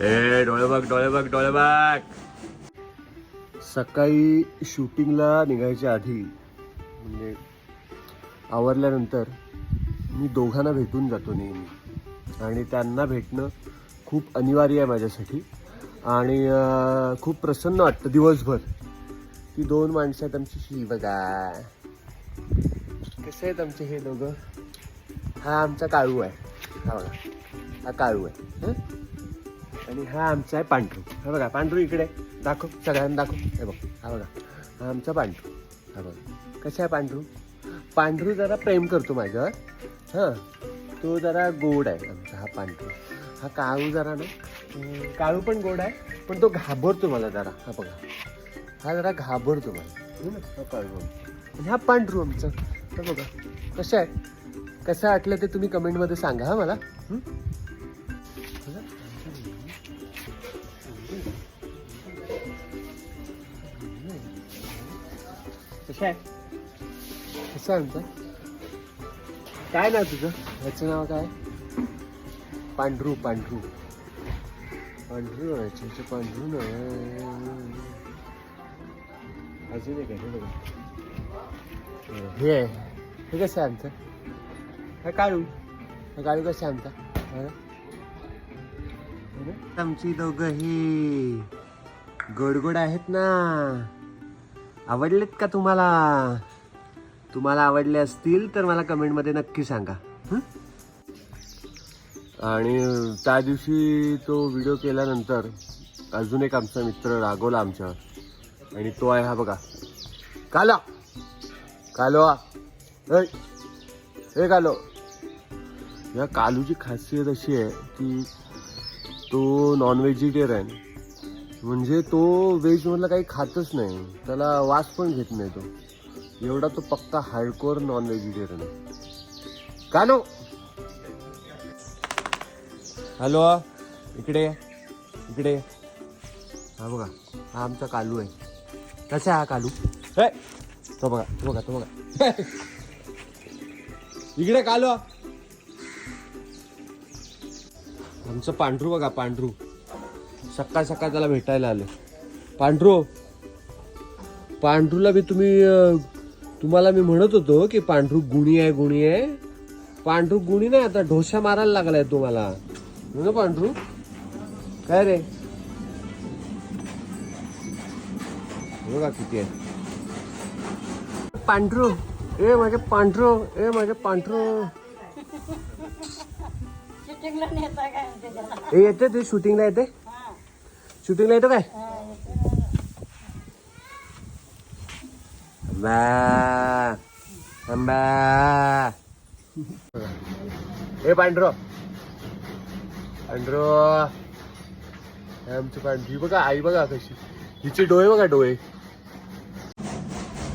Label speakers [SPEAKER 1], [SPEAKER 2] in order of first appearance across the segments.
[SPEAKER 1] ए डोळे बघ डोळे बघ डोळे बघ. सकाळी शूटिंगला निघायच्या आधी म्हणजे आवरल्यानंतर मी दोघांना भेटून जातो नेहमी. आणि त्यांना भेटणं खूप अनिवार्य आहे माझ्यासाठी. आणि खूप प्रसन्न वाटतं दिवसभर. ती दोन माणसं आहेत आमची शी बघा. कसे आहेत आमचे हे दोघं? हा आमचा काळू आहे. हा बघा. हा काळू आहे. आणि हा आमचा आहे पांढरू. हा बघा पांढरू इकडे. दाखव सगळ्यांना दाखव. हे बघ हा बघा. हा आमचा पांढरू. हा बघा. कसं आहे पांढरू? पांढरू जरा प्रेम करतो माझ्यावर. हां तो जरा गोड आहे आमचा हा पांढरू. हा काळू जरा ना काळू पण गोड आहे पण तो घाबरतो मला जरा. हा बघा. हा जरा घाबरतो मला. हा काळू आणि हा पांढरू आमचं. हा बघा. कसं आहे? कसं वाटलं ते तुम्ही कमेंटमध्ये सांगा हा मला. हं? कसं आहे? कसं आहे आमचं काय नाव तुझं? ह्याचं नाव काय? पांढरू पांढरू. पांढरू ह्याचं पांढरू नाव अजून एक आहे हे बघा. हे आहे. हे कसं आहे आमचं? हा काळू हा काळू कसं आहे आमची दोघंही ही आहेत ना. आवडलेत का तुम्हाला? तुम्हाला आवडले असतील तर मला कमेंटमध्ये नक्की सांगा. आणि त्या दिवशी तो व्हिडिओ केल्यानंतर अजून एक आमचा मित्र रागवला आमच्यावर. आणि तो आहे हा बघा. काला. कालो. हे कालो. या कालूची खासियत अशी आहे की तो नॉन व्हेजिटेरियन म्हणजे तो व्हेजमधला काही खातच नाही. त्याला वास पण घेत नाही तो. एवढा तो पक्का हार्डकोर नॉन व्हेजिटेरियन आहे. कालो हॅलो इकडे. इकडे. हा बघा हा आमचा कालू आहे. कसा आहे हा कालू? हे, तो बघा तो बघा तो बघा. इकडे कालू! आमचं पांढरू बघा पांढरू. सकाळ सकाळ त्याला भेटायला आले पांढरू पांढरूला मी तुम्ही तुम्हाला मी म्हणत होतो की पांढरू गुणी आहे गुणी आहे. पांढरू गुणी नाही आता ढोसा मारायला लागलाय तुम्हाला. पांढरू. काय रे? बघा किती आहे. पांढरू ए माझे पांढरू ए माझे पांढरू.
[SPEAKER 2] शूटिंगला नेता काय म्हणते त्याला?
[SPEAKER 1] ए येते ते शूटिंगला येते?
[SPEAKER 2] हा,
[SPEAKER 1] शूटिंगला येतो काय?
[SPEAKER 2] हा, येते.
[SPEAKER 1] आंबा आंबा ए पांढरो. पांढरो. आमची पांढरी बघा आई बघा कशी. हिचे डोळे बघा डोळे.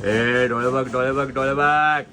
[SPEAKER 1] ए डोळे बघ डोळे बघ डोळे बघ.